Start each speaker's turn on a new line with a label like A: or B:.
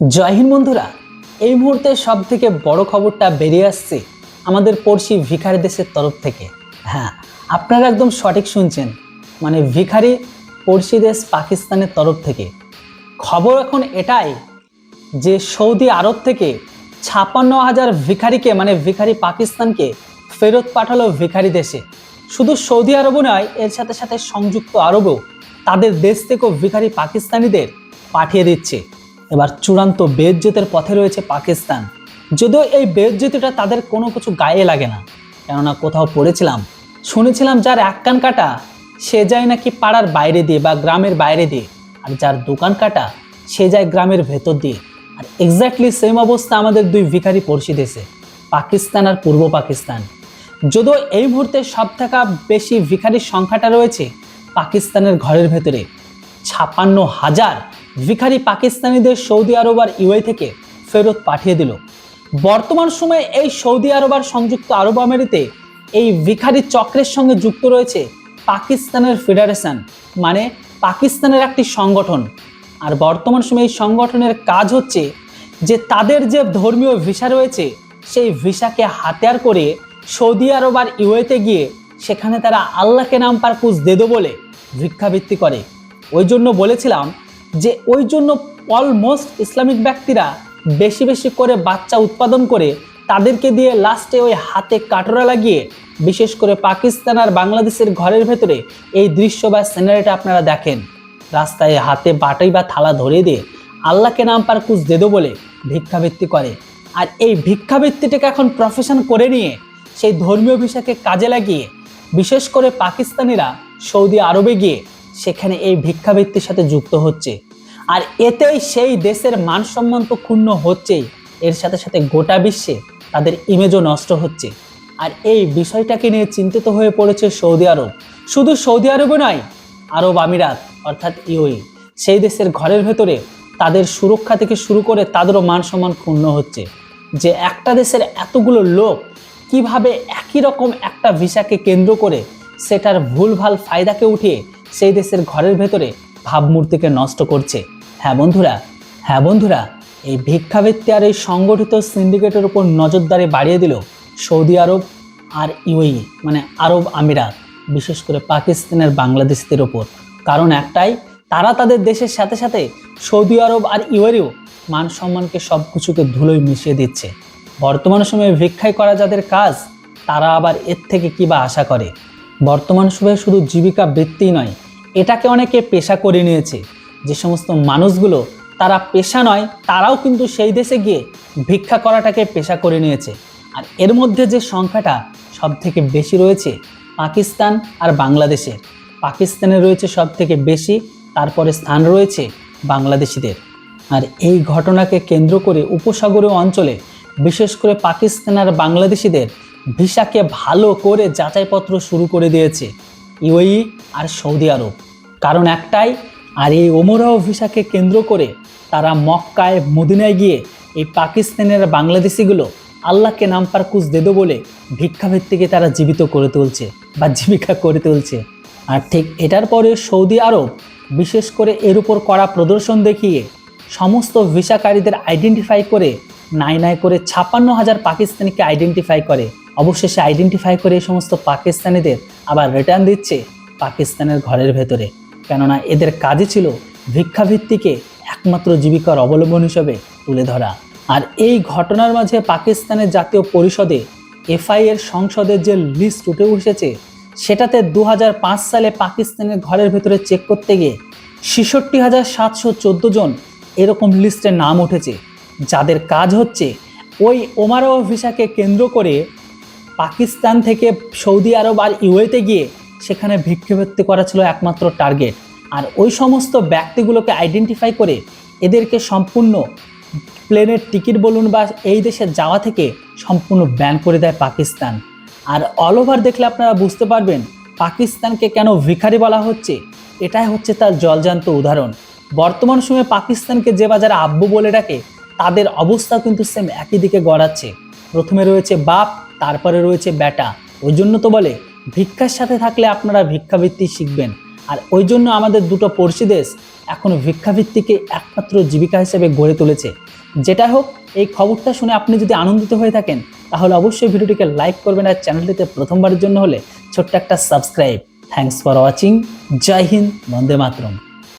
A: জয় হিন্দ বন্ধুরা, এই মুহূর্তে সব থেকে বড় খবরটা বেরিয়ে আসছে আমাদের পড়শি ভিখারি দেশের তরফ থেকে। হ্যাঁ আপনারা একদম সঠিক শুনছেন মানে ভিখারি পড়শি দেশ পাকিস্তানের তরফ থেকে। খবর এখন এটাই যে সৌদি আরব থেকে ছাপান্ন হাজার ভিখারিকে মানে ভিখারি পাকিস্তানকে ফেরত পাঠালো ভিখারি দেশে। শুধু সৌদি আরবও নয়, এর সাথে সাথে সংযুক্ত আরবও তাদের দেশ থেকেও ভিখারি পাকিস্তানিদের পাঠিয়ে দিচ্ছে। এবার চূড়ান্ত বেজ্জতের পথে রয়েছে পাকিস্তান। যদিও এই বেজ্জতিটা তাদের কোনো কিছু গায়ে লাগে না, কেননা কোথাও পড়েছিলাম। শুনেছিলাম যার এক কান কাটা, সে যায় নাকি পাড়ার বাইরে দিয়ে বা গ্রামের বাইরে দিয়ে, আর যার দোকান কাটা, সে যায় গ্রামের ভেতর দিয়ে। আর এক্স্যাক্টলি সেম অবস্থা আমাদের দুই ভিখারি পড়শি দেশে, পাকিস্তান আর পূর্ব পাকিস্তান। যদিও এই মুহূর্তে সব থেকে বেশি ভিখারির সংখ্যাটা রয়েছে পাকিস্তানের ঘরের ভেতরে, ছাপান্ন হাজার ভিখারি পাকিস্তানিদের সৌদি আরব আর ইউএ থেকে ফেরত পাঠিয়ে দিল। বর্তমান সময়ে এই সৌদি আরব আর সংযুক্ত আরব আমেরিতে এই ভিখারি চক্রের সঙ্গে যুক্ত রয়েছে পাকিস্তানের ফেডারেশন মানে পাকিস্তানের একটি সংগঠন। আর বর্তমান সময়ে এই সংগঠনের কাজ হচ্ছে যে তাদের যে ধর্মীয় ভিসা রয়েছে, সেই ভিসাকে হাতিয়ার করে সৌদি আরব আর ইউএতে গিয়ে সেখানে তারা আল্লাহকে নাম পারকুজ দেদো বলে ভিক্ষাবৃত্তি করে। ওই জন্য বলেছিলাম যে ওই জন্য অলমোস্ট ইসলামিক ব্যক্তিরা বেশি বেশি করে বাচ্চা উৎপাদন করে তাদেরকে দিয়ে লাস্টে ওই হাতে কাটরা লাগিয়ে বিশেষ করে পাকিস্তান আর বাংলাদেশের ঘরের ভেতরে এই দৃশ্য বা সিনারিটা আপনারা দেখেন। রাস্তায় হাতে বাটাই বা থালা ধরিয়ে দিয়ে আল্লাহকে নাম পারকুজ দেদো বলে ভিক্ষাবৃত্তি করে। আর এই ভিক্ষাবৃত্তিটাকে এখন প্রফেশন করে নিয়ে সেই ধর্মীয় ভিসাকে কাজে লাগিয়ে বিশেষ করে পাকিস্তানিরা সৌদি আরবে গিয়ে সেখানে এই ভিক্ষাবৃত্তির সাথে যুক্ত হচ্ছে। আর এতেই সেই দেশের মান সম্মান তো ক্ষুণ্ণ হচ্ছেই। এর সাথে সাথে গোটা বিশ্বে তাদের ইমেজও নষ্ট হচ্ছে। আর এই বিষয়টাকে নিয়ে চিন্তিত হয়ে পড়েছে সৌদি আরব। শুধু সৌদি আরবে নয়, আরব আমিরাত, অর্থাৎ ইউই সেই দেশের ঘরের ভেতরে তাদের সুরক্ষা থেকে শুরু করে তাদেরও মান সম্মান ক্ষুণ্ণ হচ্ছে। যে একটা দেশের এতগুলো লোক কীভাবে একই রকম একটা ভিসাকে কেন্দ্র করে সেটার ভুলভাল ফায়দাকে উঠিয়ে সেই দেশের ঘরের ভেতরে ভাবমূর্তিকে নষ্ট করছে। হ্যাঁ বন্ধুরা হ্যাঁ বন্ধুরা, এই ভিক্ষাবৃত্তি আর এই সংগঠিত সিন্ডিকেটের উপর নজরদারি বাড়িয়ে দিল সৌদি আরব আর ইউএই মানে আরব আমিরাত, বিশেষ করে পাকিস্তানের বাংলাদেশিদের ওপর কারণ একটাই, তারা তাদের দেশের সাথে সাথে সৌদি আরব আর ইউএরও মান সম্মানকে সব কিছুকে ধুলোয় মিশিয়ে দিচ্ছে। বর্তমান সময়ে ভিক্ষায় করা যাদের কাজ, তারা আবার এর থেকে কী বা আশা করে? বর্তমান সময়ে শুধু জীবিকা বৃত্তিই নয়, এটাকে অনেকে পেশা করে নিয়েছে। যে সমস্ত মানুষগুলো তারা পেশা নয়, তারাও কিন্তু সেই দেশে গিয়ে ভিক্ষা করাটাকে পেশা করে নিয়েছে। আর এর মধ্যে যে সংখ্যাটা সব থেকে বেশি রয়েছে পাকিস্তান আর বাংলাদেশের পাকিস্তানে রয়েছে সব থেকে বেশি, তারপরে স্থান রয়েছে বাংলাদেশিদের। আর এই ঘটনাকে কেন্দ্র করে উপসাগরীয় অঞ্চলে বিশেষ করে পাকিস্তান আর বাংলাদেশিদের ভিসাকে ভালো করে যাচাইপত্র শুরু করে দিয়েছে ইউএই আর সৌদি আরব। কারণ একটাই, আর এই ওমরাহ ভিসাকে কেন্দ্র করে তারা মক্কায়, মদিনায় গিয়ে এই পাকিস্তানের বাংলাদেশিগুলো আল্লাহকে নাম পারকুজ দেদো বলে ভিক্ষাভিত্তিকে তারা জীবিত করে তুলছে বা জীবিকা করে তুলছে। আর ঠিক এটার পরে সৌদি আরব বিশেষ করে এর উপর কড়া প্রদর্শন দেখিয়ে সমস্ত ভিসাকারীদের আইডেন্টিফাই করে, নাই নাই করে ছাপ্পান্ন হাজার পাকিস্তানিকে আইডেন্টিফাই করে। অবশেষে আইডেন্টিফাই করে এই সমস্ত পাকিস্তানিদের আবার রিটার্ন দিচ্ছে পাকিস্তানের ঘরের ভেতরে। কেননা এদের কাজই ছিল ভিক্ষাভিত্তিকে একমাত্র জীবিকার অবলম্বন হিসেবে তুলে ধরা। আর এই ঘটনার মাঝে পাকিস্তানের জাতীয় পরিষদে এফআই এর সংসদের যে লিস্ট উঠে এসেছে সেটাতে দু হাজার পাঁচ সালে পাকিস্তানের ঘরের ভেতরে চেক করতে গিয়ে ছেষট্টি হাজার সাতশো চোদ্দ জন এরকম লিস্টে নাম উঠেছে। যাদের কাজ হচ্ছে ওই ওমারো ভিসাকে কেন্দ্র করে পাকিস্তান থেকে সৌদি আরব আর ইউএতে গিয়ে সেখানে ভিক্ষাবৃত্তি করা ছিল একমাত্র টার্গেট আর ওই সমস্ত ব্যক্তিগুলোকে আইডেন্টিফাই করে এদেরকে সম্পূর্ণ প্লেনের টিকিট বলুন বা এই দেশে যাওয়া থেকে সম্পূর্ণ ব্যান করে দেয় পাকিস্তান। আর অল ওভার দেখলে আপনারা বুঝতে পারবেন পাকিস্তানকে কেন ভিখারি বলা হচ্ছে। এটাই হচ্ছে তার জলজান্ত উদাহরণ। বর্তমান সময়ে পাকিস্তানকে যে বাজারে আব্বু বলে ডাকে, তাদের অবস্থা কিন্তু সেম একই দিকে গড়াচ্ছে। প্রথমে রয়েছে বাপ তারপরে রয়েছে ব্যাটা। ওই জন্য তো বলে, ভিক্ষার সাথে থাকলে আপনারা ভিক্ষাবৃত্তি শিখবেন। আর ওই জন্য আমাদের দুটো পড়শি দেশ এখন ভিক্ষাবৃত্তিকে একমাত্র জীবিকা হিসেবে গড়ে তুলেছে। যেটা হোক, এই খবরটা শুনে আপনি যদি আনন্দিত হয়ে থাকেন, তাহলে অবশ্যই ভিডিওটিকে লাইক করবেন আর চ্যানেলটিতে প্রথমবারের জন্য হলে ছোট্ট একটা সাবস্ক্রাইব থ্যাংকস ফর ওয়াচিং জয় হিন্দ, বন্দে মাতরম।